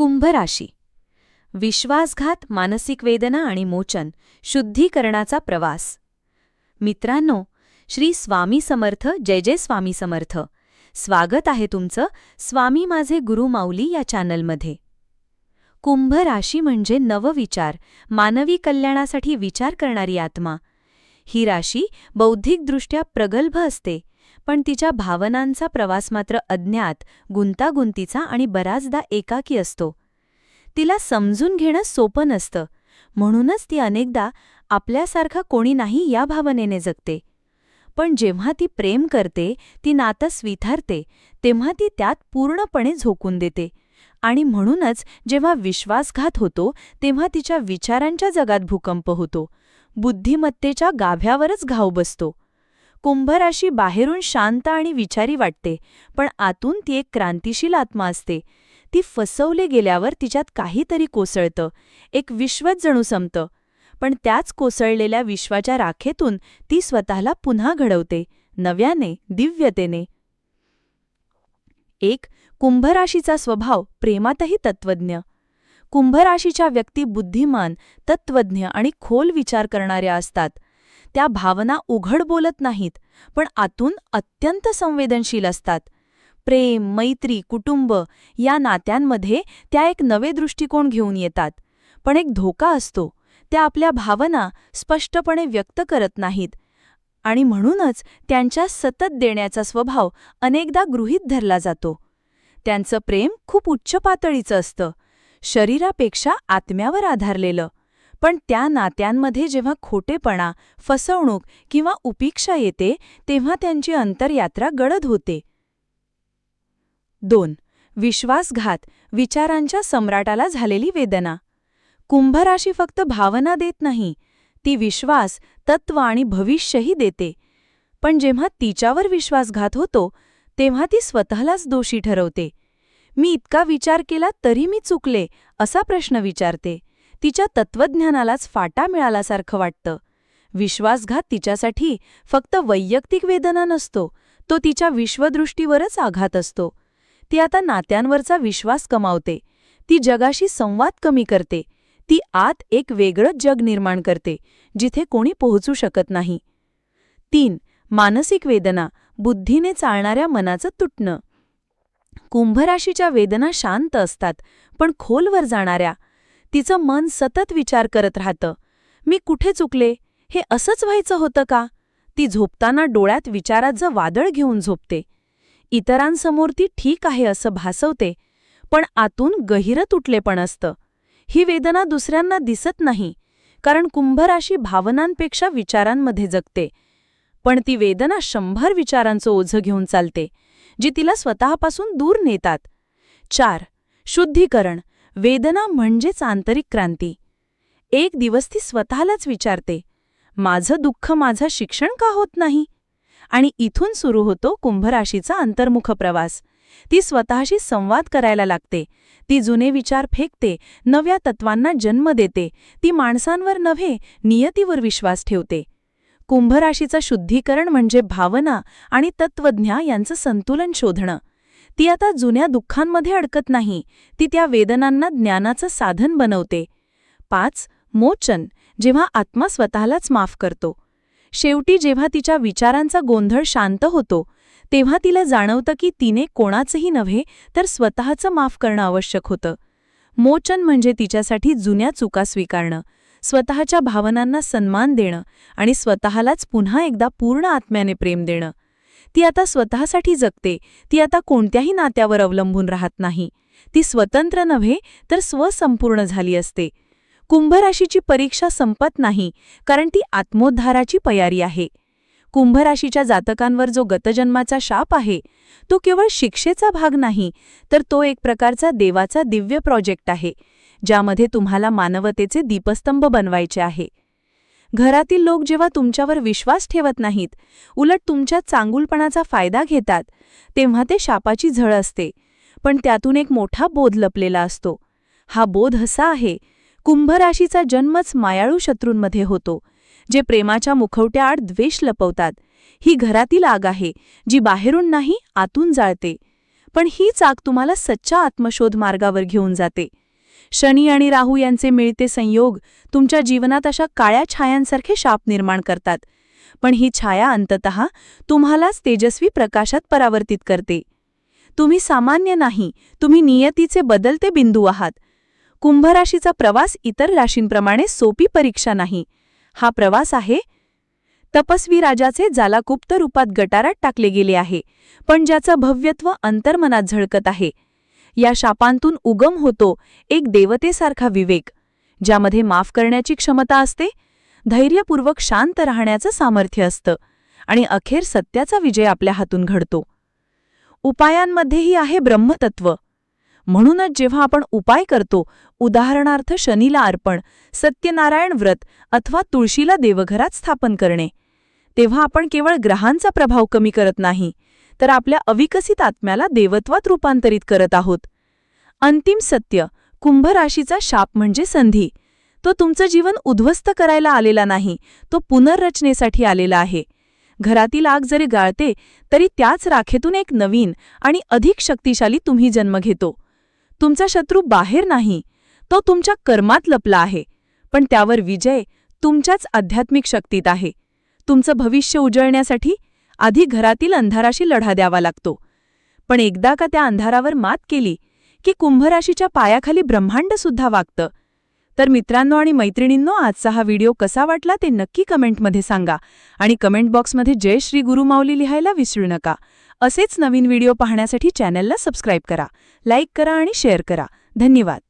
कुंभ राशी विश्वासघात मानसिक वेदना आणि मोचन शुद्धीकरणाचा प्रवास. मित्रांनो श्री स्वामी समर्थ जय जय स्वामी समर्थ. स्वागत आहे तुमचं स्वामी माझे गुरु माऊली या चॅनलमध्ये. कुंभ राशी म्हणजे नवविचार मानवी कल्याणासाठी विचार करणारी आत्मा. ही राशी बौद्धिकदृष्ट्या प्रगल्भ असते पण तिच्या भावनांचा प्रवास मात्र अज्ञात गुंतागुंतीचा आणि बराचदा एकाकी असतो. तिला समजून घेणं सोपं नसतं. म्हणूनच ती अनेकदा आपल्यासारखं कोणी नाही या भावनेने जगते. पण जेव्हा ती प्रेम करते ती नातं स्वीकारते तेव्हा ती त्यात पूर्णपणे झोकून देते. आणि म्हणूनच जेव्हा विश्वासघात होतो तेव्हा तिच्या विचारांच्या जगात भूकंप होतो. बुद्धिमत्तेच्या गाभ्यावरच घाव बसतो. कुंभराशी बाहेरून शांत आणि विचारी वाटते पण आतून ती एक क्रांतिशील आत्मा असते. ती फसवले गेल्यावर तिच्यात काहीतरी कोसळतं. एक विश्वच जणू संपतं. पण त्याच कोसळलेल्या विश्वाच्या राखेतून ती स्वतःला पुन्हा घडवते नव्याने दिव्यतेने. एक कुंभराशीचा स्वभाव प्रेमातही तत्वज्ञ कुंभराशीच्या व्यक्ती बुद्धिमान तत्वज्ञ आणि खोल विचार करणाऱ्या असतात. त्या भावना उघड बोलत नाहीत पण आतून अत्यंत संवेदनशील असतात. प्रेम मैत्री कुटुंब या नात्यांमध्ये त्या एक नवे दृष्टिकोन घेऊन येतात. पण एक धोका असतो. त्या आपल्या भावना स्पष्टपणे व्यक्त करत नाहीत आणि म्हणूनच त्यांच्या सतत देण्याचा स्वभाव अनेकदा गृहीत धरला जातो. त्यांचं प्रेम खूप उच्च पातळीचं असतं. शरीरापेक्षा आत्म्यावर आधारलेलं. पण त्या नात्यांमध्ये जेव्हा खोटेपणा फसवणूक किंवा उपेक्षा येते तेव्हा त्यांची अंतरयात्रा गडद होते. दोन. विश्वासघात विचारांच्या सम्राटाला झालेली वेदना. कुंभराशी फक्त भावना देत नाही. ती विश्वास तत्व आणि भविष्यही देते. पण जेव्हा तिच्यावर विश्वासघात होतो तेव्हा ती स्वतःलाच दोषी ठरवते. मी इतका विचार केला तरी मी चुकले असा प्रश्न विचारते. तिच्या तत्वज्ञानालाच फाटा मिळाल्यासारखं वाटतं. विश्वासघात तिच्यासाठी फक्त वैयक्तिक वेदना नसतो तो तिच्या विश्वदृष्टीवरच आघात असतो. ती आता नात्यांवरचा विश्वास कमावते ती जगाशी संवाद कमी करते ती आत एक वेगळंच जग निर्माण करते जिथे कोणी पोहोचू शकत नाही. तीन मानसिक वेदना बुद्धीने चालणाऱ्या मनाचं तुटणं. कुंभराशीच्या वेदना शांत असतात पण खोलवर जाणाऱ्या तिचं मन सतत विचार करत राहतं. मी कुठे चुकले? हे असंच व्हायचं होतं का? ती झोपताना डोळ्यात विचाराचं वादळ घेऊन झोपते. इतरांसमोर ती ठीक आहे असं भासवते पण आतून गहिरं तुटलेपण असतं. ही वेदना दुसऱ्यांना दिसत नाही कारण कुंभराशी भावनांपेक्षा विचारांमध्ये जगते. पण ती वेदना शंभर विचारांचं ओझं घेऊन चालते जी तिला स्वतःपासून दूर नेतात. चार. शुद्धीकरण. वेदना म्हणजेच आंतरिक क्रांती. एक दिवस ती स्वतःलाच विचारते माझं दुःख माझं शिक्षण का होत नाही? आणि इथून सुरू होतो कुंभराशीचा अंतर्मुख प्रवास. ती स्वतःशी संवाद करायला लागते. ती जुने विचार फेकते नव्या तत्वांना जन्म देते. ती माणसांवर नव्हे नियतीवर विश्वास ठेवते. कुंभराशीचं शुद्धीकरण म्हणजे भावना आणि तत्वज्ञा यांचं संतुलन शोधणं. ती आता जुन्या दुःखांमध्ये अडकत नाही. ती त्या वेदनांना ज्ञानाचं साधन बनवते. पाच मोचन जेव्हा आत्मा स्वतःलाच माफ करतो. शेवटी जेव्हा तिच्या विचारांचा गोंधळ शांत होतो तेव्हा तिला जाणवतं की तिने कोणाचंही नव्हे तर स्वतःचं माफ करणं आवश्यक होतं. मोचन म्हणजे तिच्यासाठी जुन्या चुका स्वीकारणं स्वतःच्या भावनांना सन्मान देणं आणि स्वतःलाच पुन्हा एकदा पूर्ण आत्म्याने प्रेम देणं. ती आता स्वतःसाठी जगते ती आता कोणत्याही नात्यावर अवलंबून राहत नाही. ती स्वतंत्र नव्हे तर स्वसंपूर्ण झाली असते. कुंभराशीची परीक्षा संपत नाही कारण ती आत्मोद्धाराची पयारी आहे. कुंभराशीच्या जातकांवर जो गतजन्माचा शाप आहे तो केवळ शिक्षेचा भाग नाही तर तो एक प्रकारचा देवाचा दिव्य प्रोजेक्ट आहे ज्यामध्ये तुम्हाला मानवतेचे दीपस्तंभ बनवायचे आहे. घरातील लोक जेव्हा तुमच्यावर विश्वास ठेवत नाहीत उलट तुमच्या चांगुलपणाचा फायदा घेतात तेव्हा ते शापाची झळ असते. पण त्यातून एक मोठा बोध लपलेला असतो. हा बोध असा आहे कुंभराशीचा जन्मच मायाळू शत्रूंमध्ये होतो जे प्रेमाच्या मुखवट्याआड द्वेष लपवतात. ही घरातील आग आहे जी बाहेरून नाही आतून जाळते. पण हीच आग तुम्हाला सच्चा आत्मशोध मार्गावर घेऊन जाते. शनी आणि राहू यांचे मिळते संयोग तुमच्या जीवनात अशा काळ्या छायांसारखे शाप निर्माण करतात. पण ही छाया अंततः तुम्हालाच तेजस्वी प्रकाशात परावर्तित करते. तुम्ही सामान्य नाही तुम्ही नियतीचे बदलते बिंदू आहात. कुंभराशीचा प्रवास इतर राशींप्रमाणे सोपी परीक्षा नाही. हा प्रवास आहे. तपस्वी राजाचे जालाकुप्त रूपात गटारात टाकले गेले आहे पण ज्याचं भव्यत्व अंतर्मनात झळकत आहे या शापांतून उगम होतो एक देवतेसारखा विवेक ज्यामध्ये माफ करण्याची क्षमता असते धैर्यपूर्वक शांत राहण्याचं सामर्थ्य असतं आणि अखेर सत्याचा विजय आपल्या हातून घडतो. उपायांमध्येही आहे ब्रह्मतत्व. म्हणूनच जेव्हा आपण उपाय करतो उदाहरणार्थ शनीला अर्पण सत्यनारायण व्रत अथवा तुळशीला देवघरात स्थापन करणे तेव्हा आपण केवळ ग्रहांचा प्रभाव कमी करत नाही तर आपल्या अविकसित आत्म्याला देवत्वात रूपांतरित करत आहोत. अंतिम सत्य कुंभ राशीचा शाप म्हणजे संधी. तो तुमचं जीवन उद्ध्वस्त करायला आलेला नाही तो पुनर्रचनेसाठी आलेला आहे. घरातील आग जरी गाळते तरी त्याच राखेतून एक नवीन आणि अधिक शक्तिशाली तुम्ही जन्म घेतो. तुमचा शत्रू बाहेर नाही तो तुमच्या कर्मात लपला आहे. पण त्यावर विजय तुमच्याच आध्यात्मिक शक्तीत आहे. तुमचं भविष्य उजळण्यासाठी आधी घरातील अंधाराशी लढा द्यावा लागतो. पण एकदा का त्या अंधारावर मात केली की कुंभराशीच्या पायाखाली ब्रह्मांडसुद्धा वागतं? तर मित्रांनो आणि मैत्रिणींनो आजचा हा व्हिडिओ कसा वाटला ते नक्की कमेंटमध्ये सांगा आणि कमेंट बॉक्समध्ये जय श्री गुरुमाऊली लिहायला विसरू नका. असेच नवीन व्हिडिओ पाहण्यासाठी चॅनलला सबस्क्राईब करा लाईक करा आणि शेअर करा. धन्यवाद.